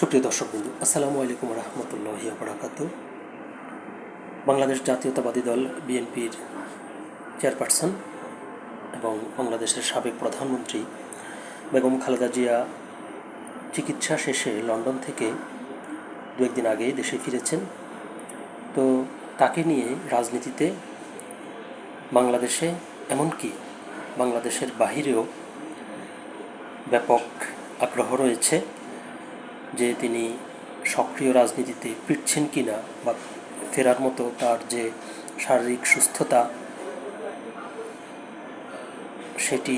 সুপ্রিয় দর্শক বন্ধু, আসসালামু আলাইকুম রহমতুল্লাহ বরাকাত বাংলাদেশ জাতীয়তাবাদী দল, বিএনপির চেয়ারপারসন এবং বাংলাদেশের সাবেক প্রধানমন্ত্রী বেগম খালেদা জিয়া চিকিৎসা শেষে লন্ডন থেকে দু একদিন আগে দেশে ফিরেছেন। তো তাকে নিয়ে রাজনীতিতে বাংলাদেশে, এমনকি বাংলাদেশের বাহিরেও ব্যাপক আগ্রহ রয়েছে। যে তিনি সক্রিয় রাজনীতিতে ফিরছেন কি না বা ফেরার মতো তার যে শারীরিক সুস্থতা, সেটি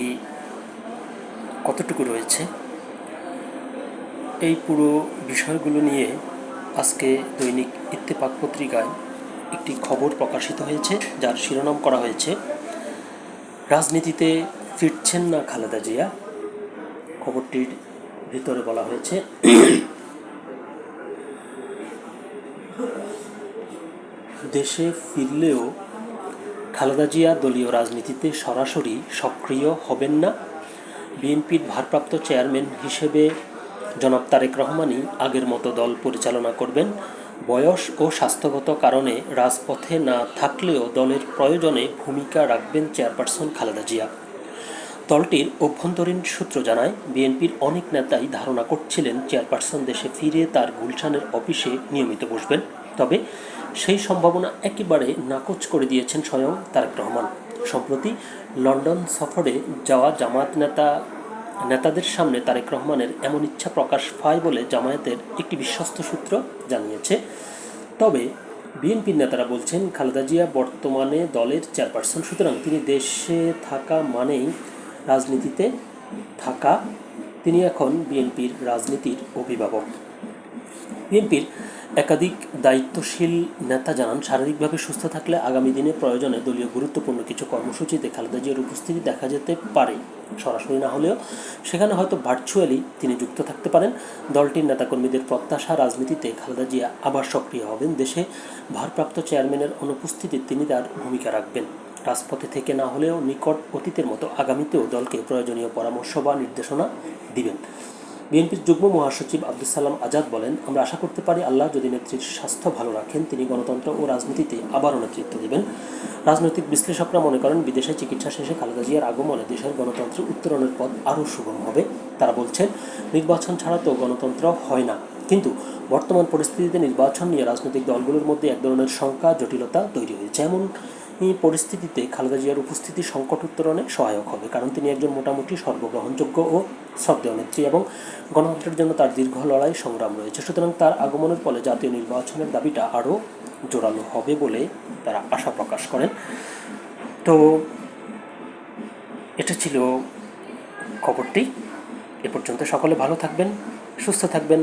কতটুকু রয়েছে? এই পুরো বিষয়গুলো নিয়ে আজকে দৈনিক ইত্তেফাক পত্রিকায় একটি খবর প্রকাশিত হয়েছে, যার শিরোনাম করা হয়েছে, রাজনীতিতে ফিরছেন না খালেদা জিয়া? খবরটির ভিতরে বলা হয়েছে। দেশে ফিরলেও খালেদা জিয়া দলীয় রাজনীতিতে সরাসরি সক্রিয় হবেন না। বিএনপির ভারপ্রাপ্ত চেয়ারম্যান হিসেবে জনাব তারেক রহমানই আগের মতো দল পরিচালনা করবেন। বয়স ও স্বাস্থ্যগত কারণে রাজপথে না থাকলেও দলের প্রয়োজনে ভূমিকা রাখবেন চেয়ারপারসন খালেদা জিয়া। দলটির অভ্যন্তরীণ সূত্র জানায়, বিএনপির অনেক নেতাই ধারণা করছিলেন চেয়ারপারসন দেশে ফিরে তার গুলশানের অফিসে নিয়মিত বসবেন। তবে সেই সম্ভাবনা একেবারে নাকচ করে দিয়েছেন স্বয়ং তারেক রহমান। সম্প্রতি লন্ডন সফরে যাওয়া জামাত নেতা, নেতাদের সামনে তারেক রহমানের এমন ইচ্ছা প্রকাশ পায় বলে জামায়াতের একটি বিশ্বস্ত সূত্র জানিয়েছে। তবে বিএনপির নেতারা বলছেন, খালেদা জিয়া বর্তমানে দলের চেয়ারপারসন। সুতরাং তিনি দেশে থাকা মানেই রাজনীতিতে থাকা, তিনি এখন বিএনপির রাজনীতির অভিভাবক। বিএনপির একাধিক দায়িত্বশীল নেতা জানান, শারীরিকভাবে সুস্থ থাকলে আগামী দিনে প্রয়োজনে দলীয় গুরুত্বপূর্ণ কিছু কর্মসূচিতে খালেদা জিয়ার উপস্থিতি দেখা যেতে পারে। সরাসরি না হলেও সেখানে হয়তো ভার্চুয়ালি তিনি যুক্ত থাকতে পারেন। দলটির নেতাকর্মীদের প্রত্যাশা রাজনীতিতে খালেদা জিয়া আবার সক্রিয় হবেন। দেশে ভারপ্রাপ্ত চেয়ারম্যানের অনুপস্থিতিতে তিনি তার ভূমিকা রাখবেন। রাজপথে থেকে না হলেও নিকট অতীতের মতো আগামীতেও দলকে প্রয়োজনীয় পরামর্শ বা নির্দেশনা দিবেন। বিএনপির যুগ্ম মহাসচিব আব্দুল সালাম আজাদ বলেন, আমরা আশা করতে পারি আল্লাহ যদি নেত্রীর স্বাস্থ্য ভালো রাখেন, তিনি গণতন্ত্র ও রাজনীতিতে আবারও নেতৃত্ব দেবেন। রাজনৈতিক বিশ্লেষকরা মনে করেন, বিদেশে চিকিৎসা শেষে খালেদা জিয়ার আগমনে দেশের গণতন্ত্রের উত্তরণের পথ আরও সুগম হবে। তারা বলছেন, নির্বাচন ছাড়া তো গণতন্ত্র হয় না। কিন্তু বর্তমান পরিস্থিতিতে নির্বাচন নিয়ে রাজনৈতিক দলগুলোর মধ্যে এক ধরনের শঙ্কা, জটিলতা তৈরি হয়েছে। এমন পরিস্থিতিতে খালেদা জিয়ার উপস্থিতি সংকট উত্তরণে সহায়ক হবে, কারণ তিনি একজন মোটামুটি সর্বগ্রহণযোগ্য ও শ্রদ্ধেয় নেত্রী এবং গণতন্ত্রের জন্য তার দীর্ঘ লড়াই সংগ্রাম রয়েছে। সুতরাং তার আগমনের ফলে জাতীয় নির্বাচনের দাবিটা আরও জোরালো হবে বলে তারা আশা প্রকাশ করেন। তো এটা ছিল খবরটি। এ পর্যন্ত সকলে ভালো থাকবেন, সুস্থ থাকবেন।